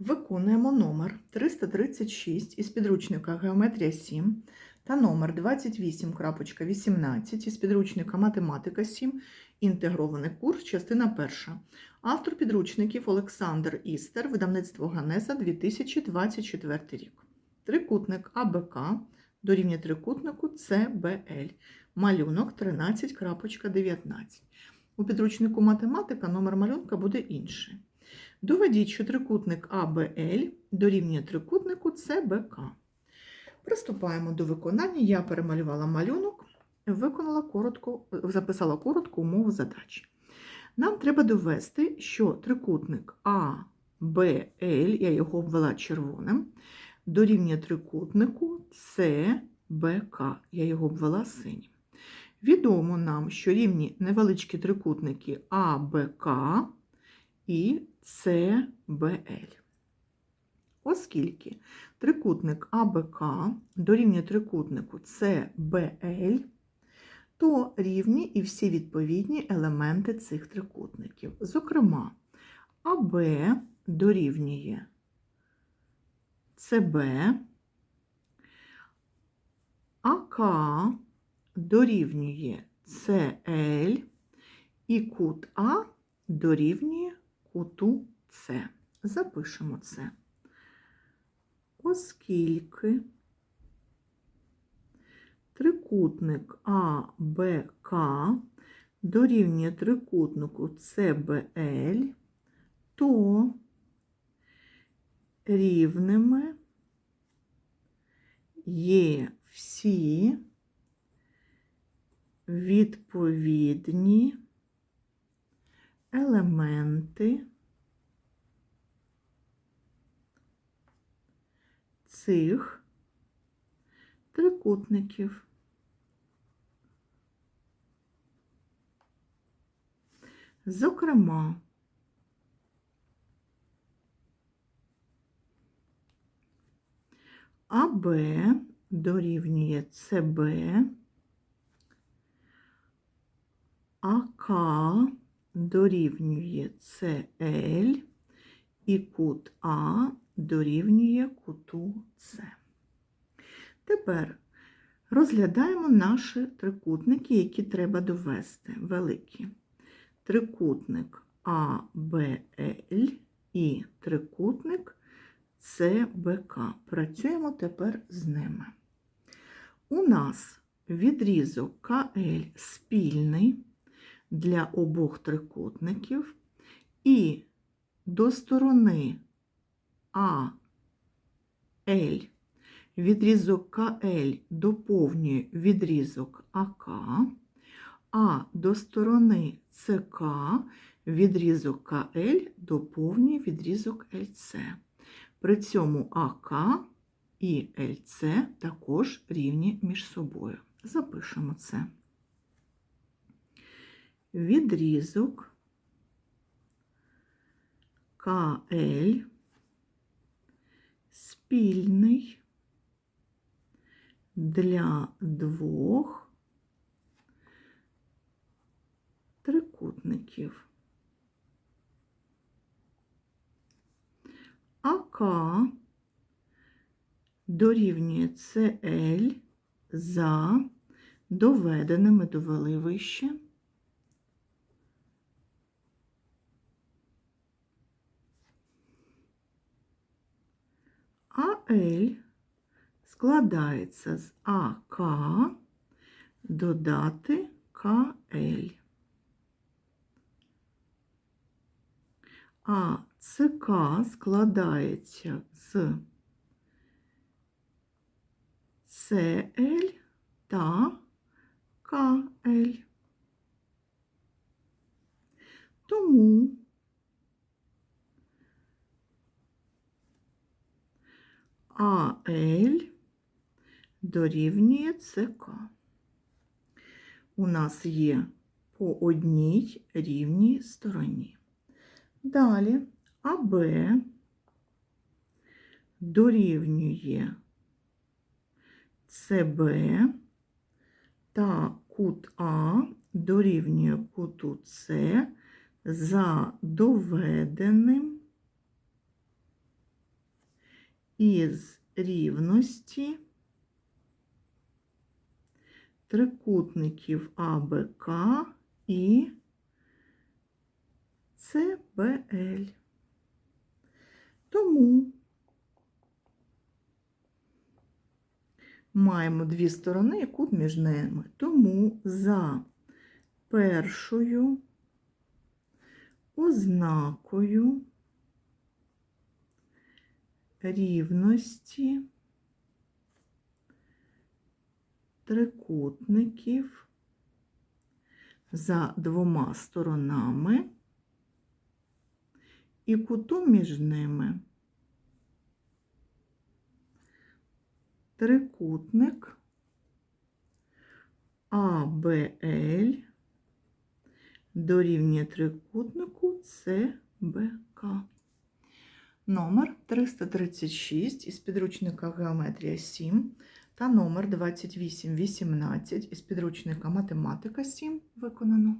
Виконуємо номер 336 із підручника Геометрія 7 та номер 28.18 із підручника Математика 7, інтегрований курс, частина перша. Автор підручників Олександр Істер, видавництво Ганеза 2024 рік. Трикутник АБК дорівнює трикутнику ЦБЛ. Малюнок 13.19. У підручнику математика номер малюнка буде інший. Доведіть, що трикутник АБЛ дорівнює трикутнику ЦБК. Приступаємо до виконання. Я перемалювала малюнок, виконала коротко, записала коротку умову задачі. Нам треба довести, що трикутник АБЛ, я його обвела червоним, дорівнює трикутнику ЦБК, я його обвела синім. Відомо нам, що рівні невеличкі трикутники АБК і ЦБЛ. Оскільки трикутник АБК дорівнює трикутнику ЦБЛ, то рівні і всі відповідні елементи цих трикутників. Зокрема, АБ дорівнює ЦБ, АК дорівнює ЦЛ і кут А дорівнює куту С. Запишемо це. Оскільки трикутник АБК дорівнює трикутнику ЦБЛ, то рівними є всі відповідні елементи цих трикутників. Зокрема, АБ дорівнює ЦБ, АК дорівнює ЦЛ і кут А дорівнює куту С. Тепер розглядаємо наші трикутники, які треба довести. Великі. Трикутник АБЛ і трикутник ЦБК. Працюємо тепер з ними. У нас відрізок КЛ спільний для обох трикутників, і до сторони АЛ відрізок КЛ доповнює відрізок АК, а до сторони ЦК відрізок КЛ доповнює відрізок ЛЦ. При цьому АК і ЛЦ також рівні між собою. Запишемо це. Відрізок КЛ спільний для двох трикутників. АК дорівнює ЦЛ за доведеними довели вище. АЛ складається з АК додати КЛ. А ЦК складається з ЦЛ та КЛ. Тому АЛ дорівнює ЦК. У нас є по одній рівній стороні. Далі АБ дорівнює СБ та кут А дорівнює куту С за доведеним із рівності трикутників АБК і ЦБЛ. Тому маємо дві сторони і кут між ними. Тому за першою ознакою рівності трикутників за двома сторонами і кутом між ними. Трикутник АБЛ дорівнює трикутнику ЦБК. Номер 336 із підручника Геометрія 7 та номер 2818 із підручника Математика 7 виконано.